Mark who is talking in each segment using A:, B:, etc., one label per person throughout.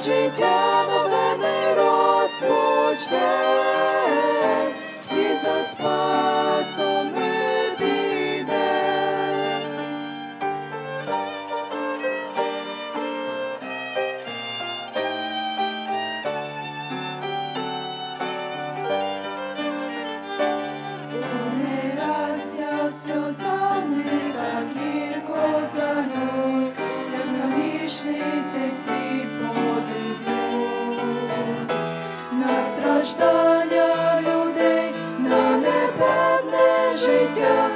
A: життя нове ми розпочне, всі за спасом ми сльозами. Страждання людей, на непевне життя,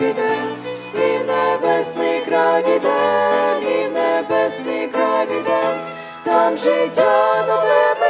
A: підем, і в небесний край підем, і в небесний край підем, там життя нове